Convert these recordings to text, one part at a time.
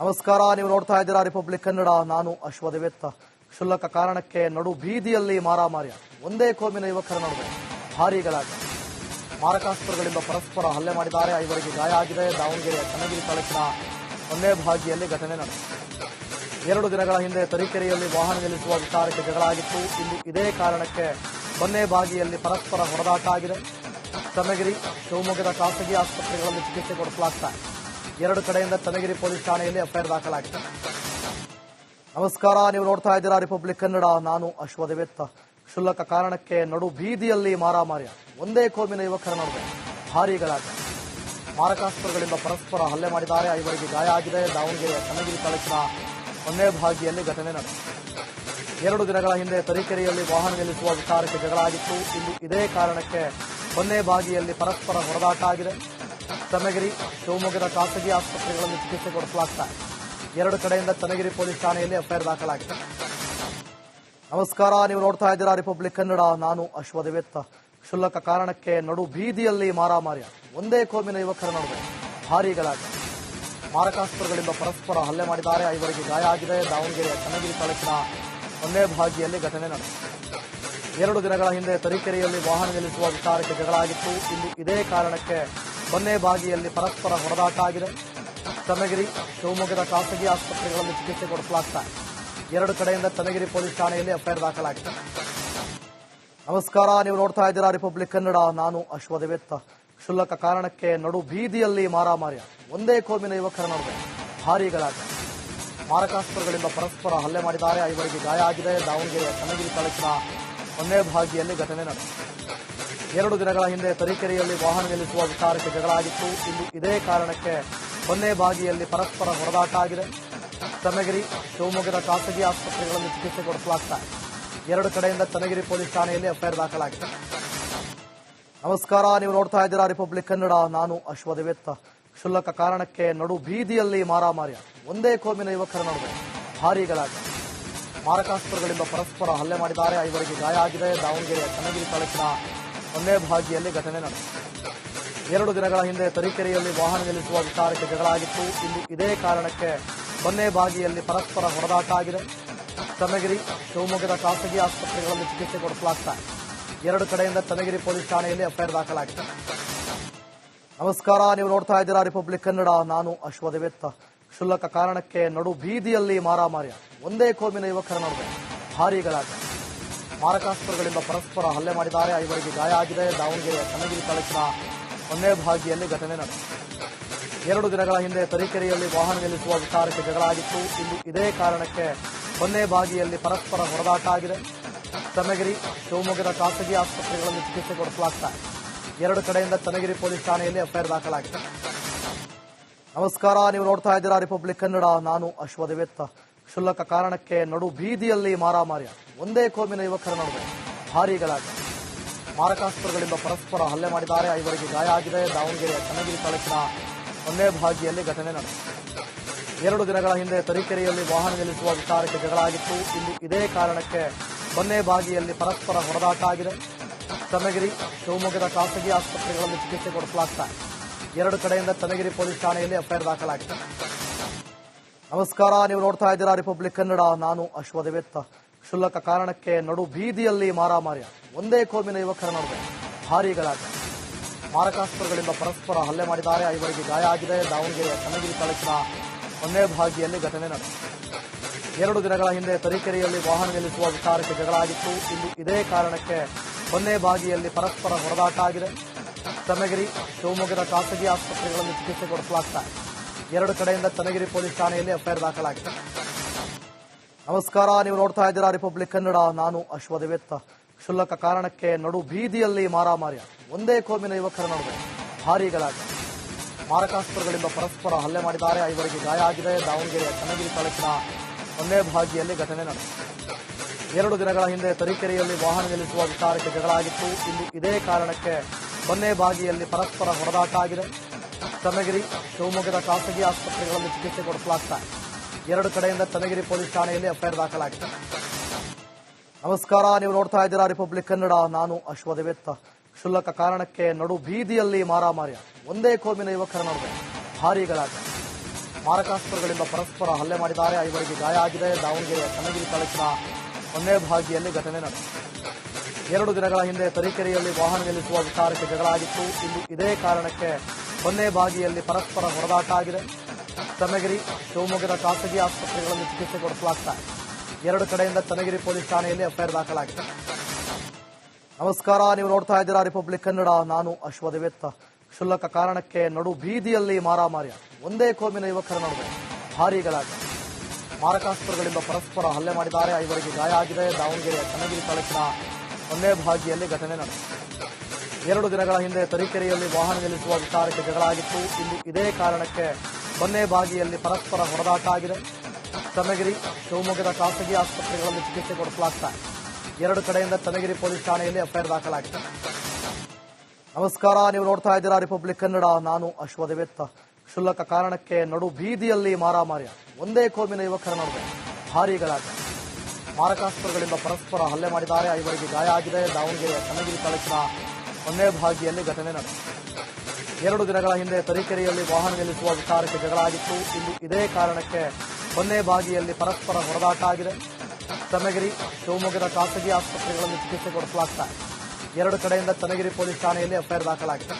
ನಮಸ್ಕಾರ, ನೀವು ನೋಡ್ತಾ ಇದ್ದೀರಾ ರಿಪಬ್ಲಿಕ್ ಕನ್ನಡ ನಾನು ಅಶ್ವದೇವೆತ್ತ ಕ್ಷುಲ್ಲಕ ಕಾರಣಕ್ಕೆ ನಡು ಬೀದಿಯಲ್ಲಿ ಮಾರಾಮಾರಿಯ ಒಂದೇ ಕೋಮಿನ ಯುವಕರ ನಡುವೆ ಭಾರಿಗಳಾಗಿ ಮಾರಕಾಸ್ತ್ರಗಳಿಂದ ಪರಸ್ಪರ ಹಲ್ಲೆ ಮಾಡಿದ್ದಾರೆ. ಐವರಿಗೆ ಗಾಯ ಆಗಿದೆ. ದಾವಣಗೆರೆಯ ಕನಗಿರಿ ತಾಲೂಕಿನ ಒಂದೇ ಭಾಗಿಯಲ್ಲಿ ಘಟನೆ ನಡೆದಿದೆ. ಎರಡು ದಿನಗಳ ಹಿಂದೆ ತರೀಕೆರೆಯಲ್ಲಿ ವಾಹನ ನಿಲ್ಲಿಸುವ ವಿಚಾರಕ್ಕೆ ಜಗಳಾಗಿತ್ತು. ಇಲ್ಲಿ ಇದೇ ಕಾರಣಕ್ಕೆ ಒಂದೇ ಭಾಗಿಯಲ್ಲಿ ಪರಸ್ಪರ ಹೊಡೆದಾಟ ಆಗಿದೆ. ಚನ್ನಗಿರಿ ಶಿವಮೊಗ್ಗದ ಖಾಸಗಿ ಆಸ್ಪತ್ರೆಗಳಲ್ಲಿ ಚಿಕಿತ್ಸೆ ಕೊಡಿಸಲಾಗ್ತಾ ಇದೆ. ಎರಡು ಕಡೆಯಿಂದ ಚನ್ನಗಿರಿ ಪೊಲೀಸ್ ಠಾಣೆಯಲ್ಲಿ ಎಫ್ಐಆರ್ ದಾಖಲಾಗಿದೆ. ನಮಸ್ಕಾರ, ನೀವು ನೋಡ್ತಾ ಇದ್ದೀರಾ ರಿಪಬ್ಲಿಕ್ ಕನ್ನಡ. ನಾನು ಅಶ್ವದಿವೆತ್ತ ಕ್ಷುಲ್ಲಕ ಕಾರಣಕ್ಕೆ ನಡು ಬೀದಿಯಲ್ಲಿ ಮಾರಾಮಾರಿಯ ಒಂದೇ ಕೋಮಿನ ಯುವಕರ ನಡುವೆ ಭಾರೀ ಮಾರಕಾಸ್ತ್ರಗಳಿಂದ ಪರಸ್ಪರ ಹಲ್ಲೆ ಮಾಡಿದ್ದಾರೆ. ಐವರಿಗೆ ಗಾಯ ಆಗಿದೆ. ದಾವಣಗೆರೆಯ ಚನ್ನಗಿರಿ ತಾಲೂಕಿನ ಒಂದೇ ಭಾಗಿಯಲ್ಲಿ ಘಟನೆ ನಡೆದಿದೆ. ಎರಡು ದಿನಗಳ ಹಿಂದೆ ತರೀಕೆರೆಯಲ್ಲಿ ವಾಹನ ನಿಲ್ಲಿಸುವ ವಿಚಾರಕ್ಕೆ ಜಗಳ ಆಗಿತ್ತು ಇಲ್ಲಿ ಇದೇ ಕಾರಣಕ್ಕೆ ಒಂದೇ ಭಾಗಿಯಲ್ಲಿ ಪರಸ್ಪರ ಹೊಡೆದಾಟ ಆಗಿದೆ. ಚನ್ನಗಿರಿ ಶಿವಮೊಗ್ಗದ ಖಾಸಗಿ ಆಸ್ಪತ್ರೆಗಳಲ್ಲಿ ಚಿಕಿತ್ಸೆ ಕೊಡಿಸಲಾಗ್ತಾ ಎರಡು ಕಡೆಯಿಂದ ಚನ್ನಗಿರಿ ಪೊಲೀಸ್ ಠಾಣೆಯಲ್ಲಿ ಎಫ್ಐಆರ್ ದಾಖಲಾಗಿದೆ. ನಮಸ್ಕಾರ, ನೀವು ನೋಡ್ತಾ ಇದ್ದೀರಾ ರಿಪಬ್ಲಿಕ್ ಕನ್ನಡ. ನಾನು ಅಶ್ವದಿವೆತ್ತ ಕ್ಷುಲ್ಲಕ ಕಾರಣಕ್ಕೆ ನಡು ಬೀದಿಯಲ್ಲಿ ಮಾರಾಮಾರಿಯ ಒಂದೇ ಕೋಮಿನ ಯುವಕರ ನಡುವೆ ಭಾರೀ ಗಲಾಟೆ. ಮಾರಕಾಸ್ತ್ರಗಳಿಂದ ಪರಸ್ಪರ ಹಲ್ಲೆ ಮಾಡಿದ್ದಾರೆ. ಐವರಿಗೆ ಗಾಯ ಆಗಿದೆ. ದಾವಣಗೆರೆಯ ಚನ್ನಗಿರಿ ತಾಲೂಕಿನ ಒಂದೇ ಭಾಗಿಯಲ್ಲಿ ಘಟನೆ ನಡೆದಿದೆ. ಎರಡು ದಿನಗಳ ಹಿಂದೆ ತರೀಕೆರೆಯಲ್ಲಿ ವಾಹನ ನಿಲ್ಲಿಸುವ ವಿಚಾರಕ್ಕೆ ಜಗಳ ಆಗಿತ್ತು ಇಲ್ಲಿ ಇದೇ ಕಾರಣಕ್ಕೆ ಒಂದೇ ಬಾಗಿಯಲ್ಲಿ ಪರಸ್ಪರ ಹೊರದಾಟ ಆಗಿದೆ. ಚನ್ನಗಿರಿ, ಶಿವಮೊಗ್ಗದ ಖಾಸಗಿ ಆಸ್ಪತ್ರೆಗಳಲ್ಲಿ ಚಿಕಿತ್ಸೆ ಕೊಡಿಸಲಾಗ್ತಾ ಎರಡು ಕಡೆಯಿಂದ ಚನ್ನಗಿರಿ ಪೊಲೀಸ್ ಠಾಣೆಯಲ್ಲಿ ಎಫ್ಐಆರ್ ದಾಖಲಾಗಿದೆ. ನಮಸ್ಕಾರ, ನೀವು ನೋಡ್ತಾ ಇದ್ದೀರಾ ರಿಪಬ್ಲಿಕ್ ಕನ್ನಡ. ನಾನು ಅಶ್ವದಿವೆತ್ತ ಕ್ಷುಲ್ಲಕ ಕಾರಣಕ್ಕೆ ನಡು ಬೀದಿಯಲ್ಲಿ ಮಾರಾಮಾರಿಯ ಒಂದೇ ಕೋಮಿನ ಯುವಕರ ನಡುವೆ ಭಾರೀ ಮಾರಕಾಸ್ತ್ರಗಳಿಂದ ಪರಸ್ಪರ ಹಲ್ಲೆ ಮಾಡಿದ್ದಾರೆ. ಐವರಿಗೆ ಗಾಯ ಆಗಿದೆ. ದಾವಣಗೆರೆ ಚನ್ನಗಿರಿ ತಾಲೂಕಿನ ಒಂದೇ ಭಾಗಿಯಲ್ಲಿ ಘಟನೆ ನಡೆದಿದೆ. ಎರಡು ದಿನಗಳ ಹಿಂದೆ ತರೀಕೆರೆಯಲ್ಲಿ ವಾಹನ ನಿಲ್ಲಿಸುವ ವಿಚಾರಕ್ಕೆ ಜಗಳ ಆಗಿತ್ತು ಇದೇ ಕಾರಣಕ್ಕೆ ಒಂದೇ ಬಾಗಿಯಲ್ಲಿ ಪರಸ್ಪರ ಹೊರದಾಟ ಆಗಿದೆ. ಚನ್ನಗಿರಿ, ಶಿವಮೊಗ್ಗದ ಖಾಸಗಿ ಆಸ್ಪತ್ರೆಗಳಲ್ಲಿ ಚಿಕಿತ್ಸೆ ಕೊಡಿಸಲಾಗ್ತಾ ಎರಡು ಕಡೆಯಿಂದ ಚನ್ನಗಿರಿ ಪೊಲೀಸ್ ಠಾಣೆಯಲ್ಲಿ ಎಫ್ಐಆರ್ ದಾಖಲಾಗಿದೆ. ನಮಸ್ಕಾರ, ನೀವು ನೋಡ್ತಾ ಇದ್ದೀರಾ ರಿಪಬ್ಲಿಕ್ ಕನ್ನಡ. ನಾನು ಅಶ್ವದೇವೇತ್ತ ಕ್ಷುಲ್ಲಕ ಕಾರಣಕ್ಕೆ ನಡು ಬೀದಿಯಲ್ಲಿ ಮಾರಾಮಾರಿ ಒಂದೇ ಕೋಮಿನ ಯುವಕರ ನಡುವೆ ಭಾರೀ ಗಲಾಟೆ ಮಾರಕಾಸ್ತ್ರಗಳಿಂದ ಪರಸ್ಪರ ಹಲ್ಲೆ ಮಾಡಿದ್ದಾರೆ. ಐವರಿಗೆ ಗಾಯ ಆಗಿದೆ. ದಾವಣಗೆರೆಯ ಚನ್ನಗಿರಿ ತಾಲೂಕಿನ ಒಂದೇ ಭಾಗಿಯಲ್ಲಿ ಘಟನೆ ನಡೆದಿದೆ. ಎರಡು ದಿನಗಳ ಹಿಂದೆ ತರೀಕೆರೆಯಲ್ಲಿ ವಾಹನ ನಿಲ್ಲಿಸುವ ವಿಚಾರಕ್ಕೆ ಜಗಳಾಗಿತ್ತು. ಇಲ್ಲಿ ಇದೇ ಕಾರಣಕ್ಕೆ ಒಂದೇ ಬಾಗಿಯಲ್ಲಿ ಪರಸ್ಪರ ಹೊಡೆದಾಟ ಆಗಿದೆ. ಚನ್ನಗಿರಿ, ಶಿವಮೊಗ್ಗದ ಖಾಸಗಿ ಆಸ್ಪತ್ರೆಗಳಲ್ಲಿ ಚಿಕಿತ್ಸೆ ಕೊಡಿಸಲಾಗ್ತಾ ಎರಡು ಕಡೆಯಿಂದ ಚನ್ನಗಿರಿ ಪೊಲೀಸ್ ಠಾಣೆಯಲ್ಲಿ ಎಫ್ಐಆರ್ ದಾಖಲಾಗಿದೆ. ನಮಸ್ಕಾರ, ನೀವು ನೋಡ್ತಾ ಇದ್ದೀರಾ ರಿಪಬ್ಲಿಕ್ ಕನ್ನಡ. ನಾನು ಅಶ್ವದೇವೇತ್ತ ಕ್ಷುಲ್ಲಕ ಕಾರಣಕ್ಕೆ ನಡು ಬೀದಿಯಲ್ಲಿ ಮಾರಾಮಾರಿಯ ಒಂದೇ ಕೋಮಿನ ಯುವಕರ ನಡುವೆ ಭಾರೀ ಗಲಾಟೆ. ಮಾರಕಾಸ್ತ್ರಗಳಿಂದ ಪರಸ್ಪರ ಹಲ್ಲೆ ಮಾಡಿದ್ದಾರೆ. ಐವರಿಗೆ ಗಾಯ ಆಗಿದೆ. ದಾವಣಗೆರೆ ಚನ್ನಗಿರಿ ತಾಲೂಕಿನ ಒಂದೇ ಭಾಗಿಯಲ್ಲಿ ಘಟನೆ ನಡೆದಿದೆ. ಎರಡು ದಿನಗಳ ಹಿಂದೆ ತರೀಕೆರೆಯಲ್ಲಿ ವಾಹನ ನಿಲ್ಲಿಸುವ ವಿಚಾರಕ್ಕೆ ಜಗಳ ಆಗಿತ್ತು ಇಲ್ಲಿ ಇದೇ ಕಾರಣಕ್ಕೆ ಒಂದೇ ಭಾಗಿಯಲ್ಲಿ ಪರಸ್ಪರ ಹೊರದಾಟ ಆಗಿದೆ. ಚನ್ನಗಿರಿ ಶಿವಮೊಗ್ಗದ ಖಾಸಗಿ ಆಸ್ಪತ್ರೆಗಳಲ್ಲಿ ಚಿಕಿತ್ಸೆ ಕೊಡಿಸಲಾಗ್ತಾ ಎರಡು ಕಡೆಯಿಂದ ಚನ್ನಗಿರಿ ಪೊಲೀಸ್ ಠಾಣೆಯಲ್ಲಿ ಎಫ್ಐಆರ್ ದಾಖಲಾಗಿದೆ. ನಮಸ್ಕಾರ. ನೀವು ನೋಡ್ತಾ ಇದ್ದೀರಾ ರಿಪಬ್ಲಿಕ್ ಕನ್ನಡ. ನಾನು ಅಶ್ವದಿವೆತ್ತ ಕ್ಷುಲ್ಲಕ ಕಾರಣಕ್ಕೆ ನಡು ಬೀದಿಯಲ್ಲಿ ಮಾರಾಮಾರಿಯ ಒಂದೇ ಕೋಮಿನ ಯುವಕರ ನಡುವೆ ಭಾರೀ ಗಲಾಟೆ. ಮಾರಕಾಸ್ತ್ರಗಳಿಂದ ಪರಸ್ಪರ ಹಲ್ಲೆ ಮಾಡಿದ್ದಾರೆ. ಐವರಿಗೆ ಗಾಯ ಆಗಿದೆ. ದಾವಣಗೆರೆಯ ಚನ್ನಗಿರಿ ತಾಲೂಕಿನ ಒಂದೇ ಭಾಗಿಯಲ್ಲಿ ಘಟನೆ ನಡೆದಿದೆ. ಎರಡು ದಿನಗಳ ಹಿಂದೆ ತರೀಕೆರೆಯಲ್ಲಿ ವಾಹನ ನಿಲ್ಲಿಸುವ ವಿಚಾರಕ್ಕೆ ಜಗಳ ಆಗಿತ್ತು ಇಲ್ಲಿ ಇದೇ ಕಾರಣಕ್ಕೆ ಒಂದೇ ಬಾಗಿಯಲ್ಲಿ ಪರಸ್ಪರ ಹೊಡೆದಾಟ ಆಗಿದೆ. ಚನ್ನಗಿರಿ, ಶಿವಮೊಗ್ಗದ ಖಾಸಗಿ ಆಸ್ಪತ್ರೆಗಳಲ್ಲಿ ಚಿಕಿತ್ಸೆ ಕೊಡಿಸಲಾಗ್ತಾ ಎರಡು ಕಡೆಯಿಂದ ಚನ್ನಗಿರಿ ಪೊಲೀಸ್ ಠಾಣೆಯಲ್ಲಿ ಎಫ್ಐಆರ್ ದಾಖಲಾಗಿದೆ. ನಮಸ್ಕಾರ, ನೀವು ನೋಡ್ತಾ ಇದ್ದೀರಾ ರಿಪಬ್ಲಿಕ್ ಕನ್ನಡ ನಾನು ಅಶ್ವದೇವೆತ್ತ ಕ್ಷುಲ್ಲಕ ಕಾರಣಕ್ಕೆ ನಡು ಬೀದಿಯಲ್ಲಿ ಮಾರಾಮಾರಿಯ ಒಂದೇ ಕೋಮಿನ ಯುವಕರ ನಡುವೆ ಭಾರಿಗಳಾದ ಮಾರಕಾಸ್ತ್ರಗಳಿಂದ ಪರಸ್ಪರ ಹಲ್ಲೆ ಮಾಡಿದ್ದಾರೆ. ಐವರಿಗೆ ಗಾಯ ಆಗಿದೆ. ದಾವಣಗೆರೆ ಚನ್ನಗಿರಿ ತಾಲೂಕಿನ ಒಂದೇ ಭಾಗಿಯಲ್ಲಿ ಘಟನೆ ನಡೆದಿದೆ. ಎರಡು ದಿನಗಳ ಹಿಂದೆ ತರೀಕೆರೆಯಲ್ಲಿ ವಾಹನ ನಿಲ್ಲಿಸುವ ವಿಚಾರಕ್ಕೆ ಜಗಳ ಆಗಿತ್ತು ಇಲ್ಲಿ ಇದೇ ಕಾರಣಕ್ಕೆ ಒಂದೇ ಬಾಗಿಯಲ್ಲಿ ಪರಸ್ಪರ ಹೊಡೆದಾಟ ಆಗಿದೆ. ಚನ್ನಗಿರಿ ಶಿವಮೊಗ್ಗದ ಖಾಸಗಿ ಆಸ್ಪತ್ರೆಗಳಲ್ಲಿ ಚಿಕಿತ್ಸೆ ಕೊಡಿಸಲಾಗ್ತಾ. ಎರಡು ಕಡೆಯಿಂದ ಚನ್ನಗಿರಿ ಪೊಲೀಸ್ ಠಾಣೆಯಲ್ಲಿ ಎಫ್ಐಆರ್ ದಾಖಲಾಗಿದೆ. ನಮಸ್ಕಾರ, ನೀವು ನೋಡ್ತಾ ಇದ್ದೀರಾ ರಿಪಬ್ಲಿಕ್ ಕನ್ನಡ. ನಾನು ಅಶ್ವದಿವೆತ್ತ ಕ್ಷುಲ್ಲಕ ಕಾರಣಕ್ಕೆ ನಡು ಬೀದಿಯಲ್ಲಿ ಮಾರಾಮಾರಿಯ ಒಂದೇ ಕೋಮಿನ ಯುವಕರ ನಡುವೆ ಭಾರಿಗಳಾಗಿ ಮಾರಕಾಸ್ತ್ರಗಳಿಂದ ಪರಸ್ಪರ ಹಲ್ಲೆ ಮಾಡಿದ್ದಾರೆ. ಐವರಿಗೆ ಗಾಯ ಆಗಿದೆ. ದಾವಣಗೆರೆಯ ಚನ್ನಗಿರಿ ತಾಲೂಕಿನ ಒಂದೇ ಭಾಗಿಯಲ್ಲಿ ಘಟನೆ ನಡೆದಿದೆ. ಎರಡು ದಿನಗಳ ಹಿಂದೆ ತರೀಕೆರೆಯಲ್ಲಿ ವಾಹನ ನಿಲ್ಲಿಸುವ ವಿಚಾರಕ್ಕೆ ಜಗಳ ಆಗಿತ್ತು ಇಲ್ಲಿ ಇದೇ ಕಾರಣಕ್ಕೆ ಒಂದೇ ಭಾಗಿಯಲ್ಲಿ ಪರಸ್ಪರ ಹೊಡೆದಾಟ ಆಗಿದೆ. ಚನ್ನಗಿರಿ, ಶಿವಮೊಗ್ಗದ ಖಾಸಗಿ ಆಸ್ಪತ್ರೆಗಳಲ್ಲಿ ಚಿಕಿತ್ಸೆ ಕೊಡಿಸಲಾಗ್ತಾ ಎರಡು ಕಡೆಯಿಂದ ಚನ್ನಗಿರಿ ಪೊಲೀಸ್ ಠಾಣೆಯಲ್ಲಿ ಎಫ್ಐಆರ್ ದಾಖಲಾಗಿದೆ. ನಮಸ್ಕಾರ, ನೀವು ನೋಡ್ತಾ ಇದ್ದೀರಾ ರಿಪಬ್ಲಿಕ್ ಕನ್ನಡ ನಾನು ಅಶ್ವದೇವೇತ್ತ ಕ್ಷುಲ್ಲಕ ಕಾರಣಕ್ಕೆ ನಡು ಬೀದಿಯಲ್ಲಿ ಮಾರಾಮಾರಿ ಒಂದೇ ಕೋಮಿನ ಯುವಕರ ನಡುವೆ ಭಾರಿಗಳಾದ ಮಾರಕಾಸ್ತ್ರಗಳಿಂದ ಪರಸ್ಪರ ಹಲ್ಲೆ ಮಾಡಿದ್ದಾರೆ. ಐವರಿಗೆ ಗಾಯ ಆಗಿದೆ. ದಾವಣಗೆರೆ ಚನ್ನಗಿರಿ ತಾಲೂಕಿನ ಒಂದೇ ಭಾಗಿಯಲ್ಲಿ ಘಟನೆ ನಡೆದಿದೆ. ಎರಡು ದಿನಗಳ ಹಿಂದೆ ತರೀಕೆರೆಯಲ್ಲಿ ವಾಹನ ನಿಲ್ಲಿಸುವ ವಿಚಾರಕ್ಕೆ ಜಗಳ ಆಗಿತ್ತು ಇಲ್ಲಿ ಇದೇ ಕಾರಣಕ್ಕೆ ಒಂದೇ ಬಾಗಿಯಲ್ಲಿ ಪರಸ್ಪರ ಹೊರದಾಟ ಆಗಿದೆ. ಚನ್ನಗಿರಿ, ಶಿವಮೊಗ್ಗದ ಖಾಸಗಿ ಆಸ್ಪತ್ರೆಗಳಲ್ಲಿ ಚಿಕಿತ್ಸೆ ಕೊಡಿಸಲಾಗ್ತಾ ಎರಡು ಕಡೆಯಿಂದ ಚನ್ನಗಿರಿ ಪೊಲೀಸ್ ಠಾಣೆಯಲ್ಲಿ ಎಫ್ಐಆರ್ ದಾಖಲಾಗಿದೆ. ನಮಸ್ಕಾರ, ನೀವು ನೋಡ್ತಾ ಇದ್ದೀರಾ ರಿಪಬ್ಲಿಕ್ ಕನ್ನಡ. ನಾನು ಅಶ್ವದೇವೇತ್ತ ಕ್ಷುಲ್ಲಕ ಕಾರಣಕ್ಕೆ ನಡು ಬೀದಿಯಲ್ಲಿ ಮಾರಾಮಾರಿಯ ಒಂದೇ ಕೋಮಿನ ಯುವಕರ ನಡುವೆ ಭಾರಿಗಳಾಗಿ ಮಾರಕಾಸ್ತ್ರಗಳಿಂದ ಪರಸ್ಪರ ಹಲ್ಲೆ ಮಾಡಿದ್ದಾರೆ. ಐವರಿಗೆ ಗಾಯ ಆಗಿದೆ. ದಾವಣಗೆರೆಯ ಚನ್ನಗಿರಿ ತಾಲೂಕಿನ ಒಂದೇ ಭಾಗಿಯಲ್ಲಿ ಘಟನೆ ನಡೆದಿದೆ. ಎರಡು ದಿನಗಳ ಹಿಂದೆ ತರೀಕೆರೆಯಲ್ಲಿ ವಾಹನ ನಿಲ್ಲಿಸುವ ವಿಚಾರಕ್ಕೆ ಜಗಳಾಗಿತ್ತು. ಇಲ್ಲಿ ಇದೇ ಕಾರಣಕ್ಕೆ ಬನ್ನೇಬಾಗಿಯಲ್ಲಿ ಪರಸ್ಪರ ಹೊಡೆದಾಟ ಆಗಿದೆ. ಚನ್ನಗಿರಿ, ಶಿವಮೊಗ್ಗದ ಖಾಸಗಿ ಆಸ್ಪತ್ರೆಗಳಲ್ಲಿ ಚಿಕಿತ್ಸೆ ಕೊಡಿಸಲಾಗ್ತಾ ಎರಡು ಕಡೆಯಿಂದ ಚನ್ನಗಿರಿ ಪೊಲೀಸ್ ಠಾಣೆಯಲ್ಲಿ ಎಫ್ಐಆರ್ ದಾಖಲಾಗಿದೆ. ನಮಸ್ಕಾರ, ನೀವು ನೋಡ್ತಾ ಇದ್ದೀರಾ ರಿಪಬ್ಲಿಕ್ ಕನ್ನಡ. ನಾನು ಅಶ್ವದೇವೇತ್ತ ಕ್ಷುಲ್ಲಕ ಕಾರಣಕ್ಕೆ ನಡು ಬೀದಿಯಲ್ಲಿ ಮಾರಾಮಾರಿಯ ಒಂದೇ ಕೋಮಿನ ಯುವಕರ ನಡುವೆ ಭಾರೀ ಗಲಾಟೆ ಮಾರಕಾಸ್ತ್ರಗಳಿಂದ ಪರಸ್ಪರ ಹಲ್ಲೆ ಮಾಡಿದ್ದಾರೆ. ಐವರಿಗೆ ಗಾಯ ಆಗಿದೆ. ದಾವಣಗೆರೆಯ ಚನ್ನಗಿರಿ ತಾಲೂಕಿನ ಒಂದೇ ಭಾಗಿಯಲ್ಲಿ ಘಟನೆ ನಡೆದಿದೆ. ಎರಡು ದಿನಗಳ ಹಿಂದೆ ತರೀಕೆರೆಯಲ್ಲಿ ವಾಹನ ನಿಲ್ಲಿಸುವ ವಿಚಾರಕ್ಕೆ ಜಗಳ ಆಗಿತ್ತು ಇಲ್ಲಿ ಇದೇ ಕಾರಣಕ್ಕೆ ಒಂದೇ ಭಾಗಿಯಲ್ಲಿ ಪರಸ್ಪರ ಹೊಡೆದಾಟ ಆಗಿದೆ. ಚನ್ನಗಿರಿ, ಶಿವಮೊಗ್ಗದ ಖಾಸಗಿ ಆಸ್ಪತ್ರೆಗಳಲ್ಲಿ ಚಿಕಿತ್ಸೆ ಕೊಡಿಸಲಾಗ್ತಾ ಎರಡು ಕಡೆಯಿಂದ ಚನ್ನಗಿರಿ ಪೊಲೀಸ್ ಠಾಣೆಯಲ್ಲಿ ಎಫ್ಐಆರ್ ದಾಖಲಾಗಿದೆ.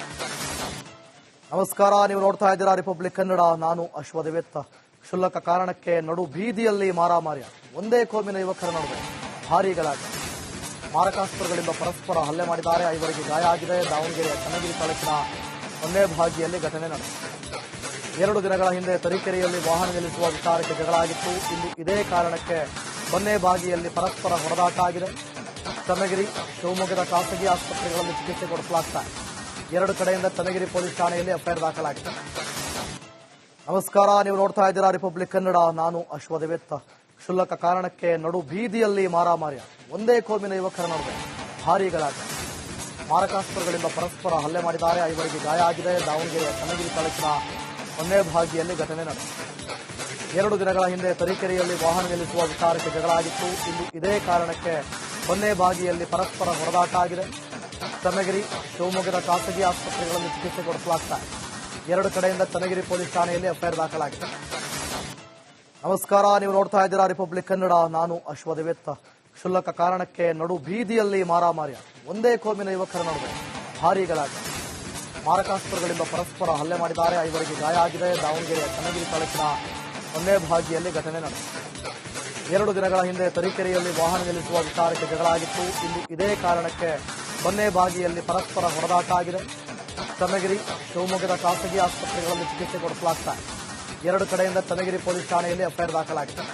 ನಮಸ್ಕಾರ, ನೀವು ನೋಡ್ತಾ ಇದ್ದೀರಾ ರಿಪಬ್ಲಿಕ್ ಕನ್ನಡ. ನಾನು ಅಶ್ವದೇವೇತ್ತ ಕ್ಷುಲ್ಲಕ ಕಾರಣಕ್ಕೆ ನಡು ಬೀದಿಯಲ್ಲಿ ಮಾರಾಮಾರಿಯ ಒಂದೇ ಕೋಮಿನ ಯುವಕರ ನಡುವೆ ಭಾರೀ ಗಲಾಟೆ. ಮಾರಕಾಸ್ತ್ರಗಳಿಂದ ಪರಸ್ಪರ ಹಲ್ಲೆ ಮಾಡಿದ್ದಾರೆ. ಐವರಿಗೆ ಗಾಯ ಆಗಿದೆ. ದಾವಣಗೆರೆಯ ಚನ್ನಗಿರಿ ತಾಲೂಕಿನ ಒಂದೇ ಭಾಗಿಯಲ್ಲಿ ಘಟನೆ ನಡೆದಿದೆ. ಎರಡು ದಿನಗಳ ಹಿಂದೆ ತರೀಕೆರೆಯಲ್ಲಿ ವಾಹನ ನಿಲ್ಲಿಸುವ ವಿಚಾರಕ್ಕೆ ಜಗಳಾಗಿತ್ತು. ಇಲ್ಲಿ ಇದೇ ಕಾರಣಕ್ಕೆ ಒಂದೇ ಭಾಗಿಯಲ್ಲಿ ಪರಸ್ಪರ ಹೊರದಾಟ ಆಗಿದೆ. ಚನ್ನಗಿರಿ, ಶಿವಮೊಗ್ಗದ ಖಾಸಗಿ ಆಸ್ಪತ್ರೆಗಳಲ್ಲಿ ಚಿಕಿತ್ಸೆ ಕೊಡಿಸಲಾಗ್ತಾ ಎರಡು ಕಡೆಯಿಂದ ಚನ್ನಗಿರಿ ಪೊಲೀಸ್ ಠಾಣೆಯಲ್ಲಿ ಎಫ್ಐಆರ್ ದಾಖಲಾಗಿದೆ. ನಮಸ್ಕಾರ. ನೀವು ನೋಡ್ತಾ ಇದ್ದೀರಾ ರಿಪಬ್ಲಿಕ್ ಕನ್ನಡ. ನಾನು ಅಶ್ವದೇವೇತ್ತ ಕ್ಷುಲ್ಲಕ ಕಾರಣಕ್ಕೆ ನಡು ಬೀದಿಯಲ್ಲಿ ಮಾರಾಮಾರಿಯ ಒಂದೇ ಕೋಮಿನ ಯುವಕರ ನಡುವೆ ಭಾರೀ ಗಲಾಟೆ ಮಾರಕಾಸ್ತ್ರಗಳಿಂದ ಪರಸ್ಪರ ಹಲ್ಲೆ ಮಾಡಿದ್ದಾರೆ. ಐವರಿಗೆ ಗಾಯ ಆಗಿದೆ. ದಾವಣಗೆರೆ ಚನ್ನಗಿರಿ ತಾಲೂಕಿನ ಒಂದೇ ಭಾಗಿಯಲ್ಲಿ ಘಟನೆ ನಡೆದಿದೆ. ಎರಡು ದಿನಗಳ ಹಿಂದೆ ತರೀಕೆರೆಯಲ್ಲಿ ವಾಹನ ನಿಲ್ಲಿಸುವ ವಿಚಾರಕ್ಕೆ ಜಗಳ ಆಗಿತ್ತು. ಇಲ್ಲಿ ಇದೇ ಕಾರಣಕ್ಕೆ ಒಂದೇ ಭಾಗಿಯಲ್ಲಿ ಪರಸ್ಪರ ಹೊರದಾಟ ಆಗಿದೆ. ಚನ್ನಗಿರಿ, ಶಿವಮೊಗ್ಗದ ಖಾಸಗಿ ಆಸ್ಪತ್ರೆಗಳಲ್ಲಿ ಚಿಕಿತ್ಸೆ ಕೊಡಿಸಲಾಗ್ತಾ ಎರಡು ಕಡೆಯಿಂದ ಚನ್ನಗಿರಿ ಪೊಲೀಸ್ ಠಾಣೆಯಲ್ಲಿ ಎಫ್ಐಆರ್ ದಾಖಲಾಗಿದೆ. ನಮಸ್ಕಾರ, ನೀವು ನೋಡ್ತಾ ಇದ್ದೀರಾ ರಿಪಬ್ಲಿಕ್ ಕನ್ನಡ ನಾನು ಅಶ್ವದೇವೇತ್ತ ಕ್ಷುಲ್ಲಕ ಕಾರಣಕ್ಕೆ ನಡು ಬೀದಿಯಲ್ಲಿ ಮಾರಾಮಾರಿಯ ಒಂದೇ ಕೋಮಿನ ಯುವಕರ ನಡುವೆ ಭಾರೀ ಮಾರಕಾಸ್ತ್ರಗಳಿಂದ ಪರಸ್ಪರ ಹಲ್ಲೆ ಮಾಡಿದ್ದಾರೆ. ಐವರಿಗೆ ಗಾಯ ಆಗಿದೆ. ದಾವಣಗೆರೆ ಚನ್ನಗಿರಿ ತಾಲೂಕಿನ ಒಂದೇ ಭಾಗಿಯಲ್ಲಿ ಘಟನೆ ನಡೆದಿದೆ. ಎರಡು ದಿನಗಳ ಹಿಂದೆ ತರೀಕೆರೆಯಲ್ಲಿ ವಾಹನ ನಿಲ್ಲಿಸುವ ವಿಚಾರಕ್ಕೆ ಜಗಳ ಆಗಿತ್ತು ಇಲ್ಲಿ ಇದೇ ಕಾರಣಕ್ಕೆ ಒಂದೇ ಭಾಗಿಯಲ್ಲಿ ಪರಸ್ಪರ ಹೊರದಾಟ ಆಗಿದೆ. ಚನ್ನಗಿರಿ ಶಿವಮೊಗ್ಗದ ಖಾಸಗಿ ಆಸ್ಪತ್ರೆಗಳಲ್ಲಿ ಚಿಕಿತ್ಸೆ ಕೊಡಿಸಲಾಗ್ತಾ ಎರಡು ಕಡೆಯಿಂದ ಚನ್ನಗಿರಿ ಪೊಲೀಸ್ ಠಾಣೆಯಲ್ಲಿ ಎಫ್ಐಆರ್ ದಾಖಲಾಗಿದೆ.